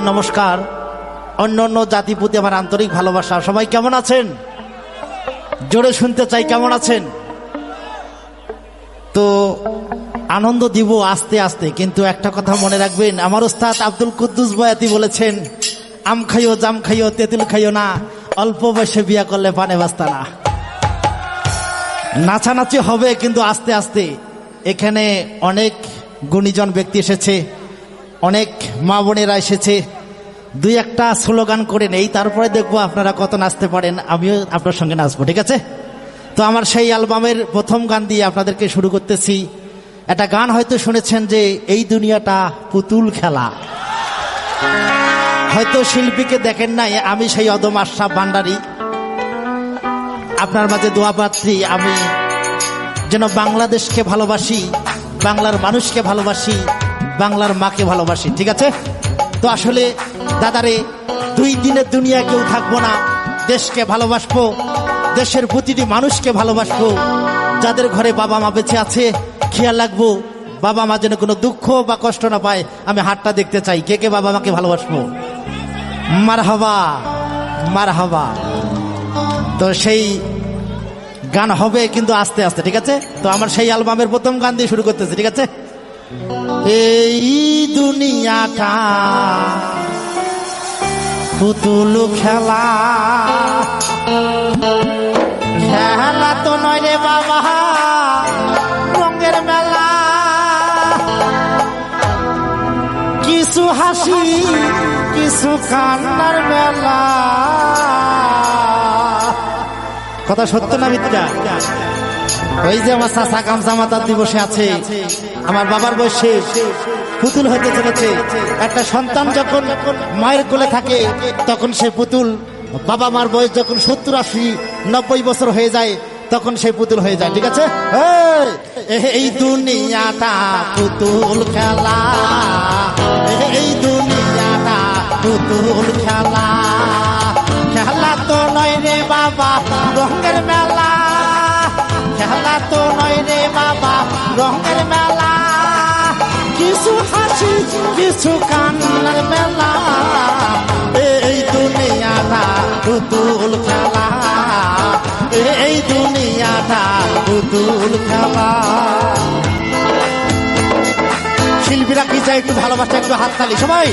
নমস্কার। অন্য অন্য জাতি প্রতি আমার আন্তরিক ভালোবাসা। সবাই কেমন আছেন? জোরে শুনতে চাই, কেমন আছেন? তো আনন্দ দিব আস্তে আস্তে, কিন্তু একটা কথা মনে রাখবেন, আমার ওস্তাদ আব্দুল কুদ্দুস বয়াতি বলেছেন, আম খাইও, জাম খাইও, তেঁতুল খাইও না, অল্প বয়সে বিয়া করলে পানে বাস্তা না। নাচানাচি হবে, কিন্তু আস্তে আস্তে। এখানে অনেক গুণীজন ব্যক্তি এসেছে। অনেক মা বোনেরা এসেছে। দুই একটা স্লোগান করে নেই, তারপরে দেখব আপনারা কত নাচতে পারেন, আমিও আপনার সঙ্গে নাচবো, ঠিক আছে? তো আমার সেই অ্যালবামের প্রথম গান দিয়ে আপনাদেরকে শুরু করতেছি। একটা গান হয়তো শুনেছেন যে, এই দুনিয়াটা পুতুল খেলা। হয়তো শিল্পীকে দেখেন নাই, আমি সেই অদম আশা ভান্ডারী। আপনার মাঝে দোয়া আমি যেন বাংলাদেশকে ভালোবাসি, বাংলার মানুষকে ভালোবাসি বাংলার মাকে ভালোবাসি, ঠিক আছে? তো আসলে দাদারে, দুই দিনের দুনিয়া কেউ থাকব না, দেশকে ভালোবাসবো, দেশের প্রতিটি মানুষকে ভালোবাসবো, যাদের ঘরে বাবা মা বেঁচে আছে, খেয়াল রাখব, বাবা মা যেন কোনো দুঃখ বা কষ্ট না পায়, আমি হাটটা দেখতে চাই, কে কে বাবা মাকে ভালোবাসবো? মার হাবা মার হাবা তো সেই গান হবে কিন্তু আস্তে আস্তে, ঠিক আছে? তো আমার সেই অ্যালবামের প্রথম গান দিয়ে শুরু করতেছি, ঠিক আছে? এই দুনিয়াটা পুতুল খেলা। খেলা তো নয় রে বাবা, রঙের মেলা। কিছু হাসি, কিছু কান্নার মেলা। কথা সত্য না মিথ্যা? ওই যে আমার চাষা গামছা মাতার দিবসে আছে। আমার বাবার বয়সে পুতুল হতে চলেছে। একটা সন্তান যখন মায়ের কোলে থাকে তখন সে পুতুল বাবা মার বয়স যখন সত্তর আশি নব্বই বছর হয়ে যায় তখন সে পুতুল হয়ে যায়। ঠিক আছে? এই, দুনিয়াটা পুতুল খেলা। এই দুনিয়াটা পুতুল খেলা। খেলা তো নয় রে বাবা রঙের মেলা। খেলা তো নয় রে বাবা রঙের মেলা। কিছু হাসি, কিছু কান্নার বেলা। এই দুনিয়াটা পুতুল খেলা। এই দুনিয়াটা পুতুল খেলা। শিল্পীরা কি চাই একটু ভালোবাসা, একটু হাততালি? সবাই।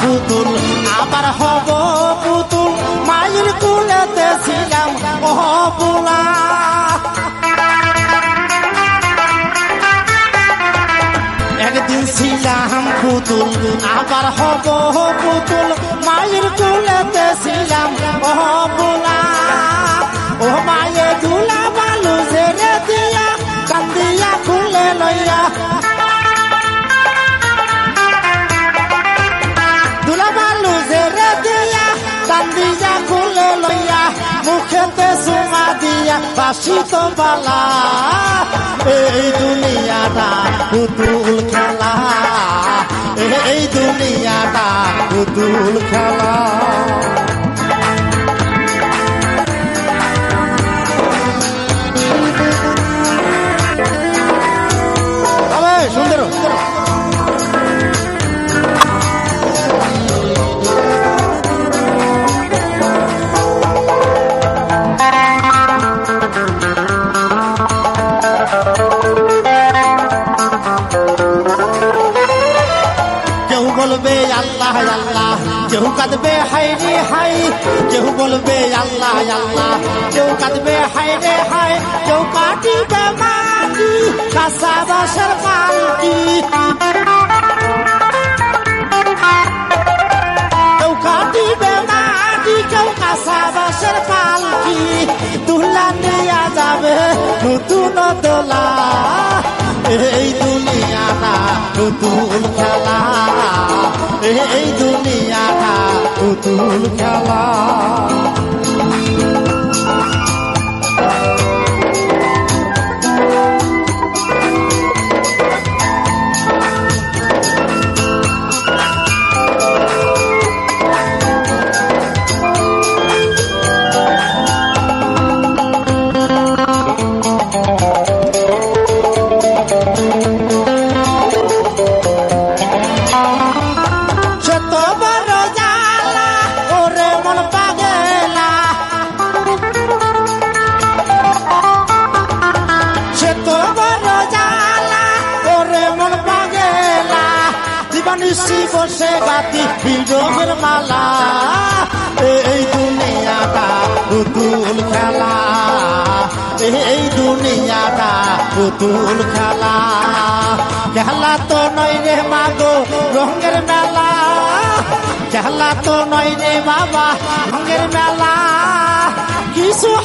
পুতুল, আবার হব পুতুল, মায়ের কুলেতে ছিলাম ও একদিন ছিলাম পুতুল, আবার হব পুতুল, মায়ের কুলেতে ছিলাম ও বুলা ও মায়ে দুলা বাসি তো বালা এই দুনিয়াটা পুতুল খেলা। এই দুনিয়াটা পুতুল খেলা। বলবে আল্লাহ আল্লাহ। কেউ কাঁদবে হাই রে হাই কেউ বলবে আল্লাহ আল্লাহ। কেউ কাঁদবে হাই রে হাই কেউ কাটিবে মাটি, কাঁচা বাসের পালকি কেউ কাটিবে মাটি, কেউ কাঁচা বাসের পালকি তুলা নেয়া যাবে নতুন দোলা। এই দুনিয়াটা পুতুল খেলা। এই দুনিয়াটা পুতুল খেলা। জীবনিসি বসে গাতি বিজোগের মালা। এই দুনিয়াটা পুতুল খেলা। এই দুনিয়াটা পুতুল খেলা। খেলা তো নয় রে মাগো, রঙের মেলা। খেলা তো নয় রে বাবা, রঙের মেলা।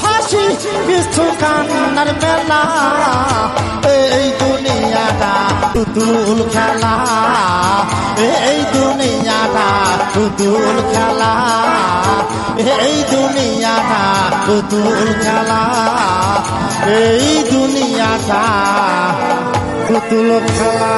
হাসি কিছু কান্নার মেলা এই দুনিয়াটা পুতুল খেলা, এই দুনিয়াটা পুতুল খেলা, এই দুনিয়াটা পুতুল খেলা, এই দুনিয়াটা পুতুল খেলা।